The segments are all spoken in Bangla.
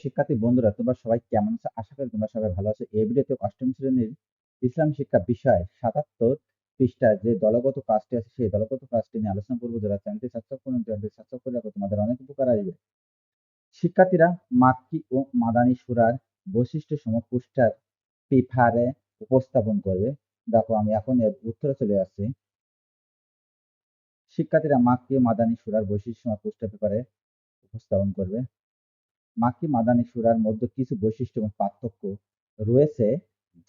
শিক্ষার্থী বন্ধুরা, তোমরা সবাই কেমন আছো? আশা করি তোমরা সবাই ভালো আছো। এই ভিডিওতে অষ্টম শ্রেণির ইসলাম শিক্ষা বিষয় সাতাত্তর পৃষ্ঠায় যে দলগত কাজটি আছে, সেই দলগত কাজটি নিয়ে আলোচনা করব। যারা চ্যানেলটি সাবস্ক্রাইব করুন চ্যানেলটি সাবস্ক্রাইব করে রাখো। তোমাদের অনেক উপকার আসবে। শিক্ষার্থীরা মাক্কি ও মাদানী সুরার বৈশিষ্ট্য সমপুষ্ঠার পেপারে উপস্থাপন করবে। দেখো, আমি এখন এর উত্তরে চলে আসছি। শিক্ষার্থীরা মাক্কি ও মাদানী সুরার বৈশিষ্ট্য সমপুষ্ঠা পেপারে উপস্থাপন করবে। মাক্কি মাদানি সুরার মধ্যে কিছু বৈশিষ্ট্য এবং পার্থক্য রয়েছে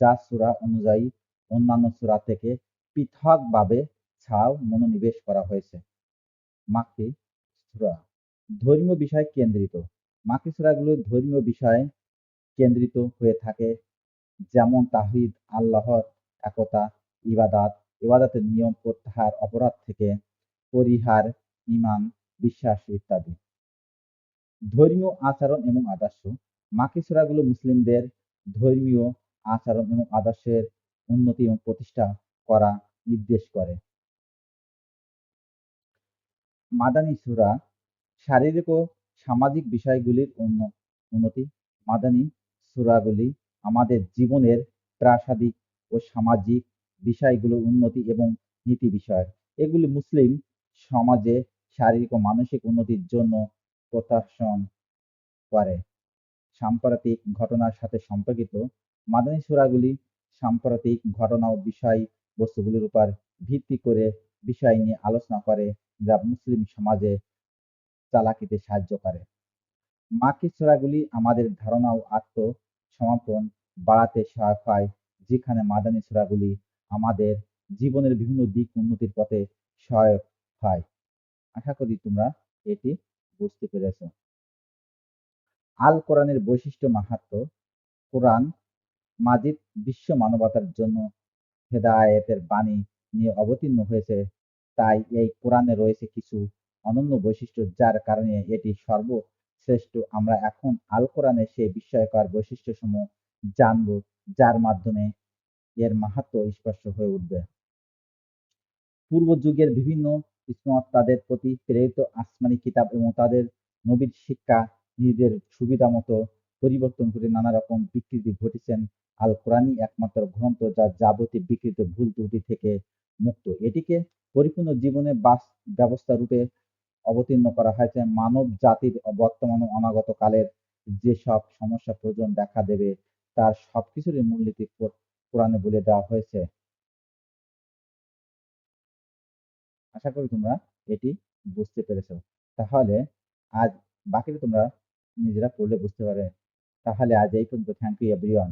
যা সুরা অনুযায়ী অন্যান্য সুরা থেকে পৃথকভাবে ছাড়াও মনোনিবেশ করা হয়েছে। মাক্কি সুরা ধর্মীয় বিষয় কেন্দ্রিত। মাক্কি সুরাগুলো ধর্মীয় বিষয় কেন্দ্রিত হয়ে থাকে, যেমন তাহিদ, আল্লাহর একতা, ইবাদাত, ইবাদাতের নিয়ম, প্রত্যাহার, অপরাধ থেকে পরিহার ইমান বিশ্বাস ইত্যাদি। ধর্মীয় আচরণ এবং আদর্শ। মাকি সুরাগুলো মুসলিমদের ধর্মীয় আচরণ এবং আদর্শের উন্নতি এবং প্রতিষ্ঠা করা নির্দেশ করে। মাদানী সুরা শারীরিক ও সামাজিক বিষয়গুলির উন্নতি। মাদানী সুরাগুলি আমাদের জীবনের প্রাসাদিক ও সামাজিক বিষয়গুলোর উন্নতি এবং নীতি বিষয়। এগুলি মুসলিম সমাজে শারীরিক ও মানসিক উন্নতির জন্য প্রত্যাশন করে। সাম্প্রতিক ঘটনার সাথে সম্পর্কিত মাদানী সূরাগুলি সাম্প্রতিক ঘটনা ও বিষয় বস্তুগুলির উপর ভিত্তি করে বিষয় নিয়ে আলোচনা করে যা মুসলিম সমাজে চালাকিতে সাহায্য করে। মাকি সূরাগুলি আমাদের ধারণা ও আত্মসমর্পণ বাড়াতে সহায়ক হয়, যেখানে মাদানী সূরাগুলি আমাদের জীবনের বিভিন্ন দিক উন্নতির পথে সহায়ক হয়। আশা করি তোমরা এটি বুঝতে পেরেছ? আল কোরআনের বৈশিষ্ট্য মাহাত্ম কোরআন মাজিদ বিশ্ব মানবতার জন্য হেদায়েতের বাণী নিয়ে অবতীর্ণ হয়েছে। তাই এই কোরআনে রয়েছে কিছু অনন্য বৈশিষ্ট্য যার কারণে এটি সর্বশ্রেষ্ঠ। আমরা এখন আল কোরআনের সেই বিস্ময়কর বৈশিষ্ট্য সমূহ জানব, যার মাধ্যমে এর মাহাত্ম স্পষ্ট হয়ে উঠবে। পূর্ব যুগের বিভিন্ন ইসমত তাদের প্রতি প্রেরিত আসমানি কিতাব এবং তাদের নবীর শিক্ষা নিজেদের সুবিধা মতো পরিবর্তন করে নানা রকম বিকৃতি ঘটেছেন আল কোরআনই একমাত্র গ্রন্থ যা যাবতীয় বিকৃত ভুল ত্রুটি থেকে মুক্ত। এটিকে পরিপূর্ণ জীবনে বাস ব্যবস্থা রূপে অবতীর্ণ করা হয়েছে। মানব জাতির বর্তমান অনাগত কালের যেসব সমস্যা প্রয়োজন দেখা দেবে, তার সবকিছুরই মূলনীতি কোরআনে বলে দেওয়া হয়েছে। আশা করি তোমরা এটি বুঝতে পেরেছ। তাহলে আজ বাকিটা তোমরা নিজেরা পড়লে বুঝতে পারবে। তাহলে আজ এই পর্যন্ত। Thank you everyone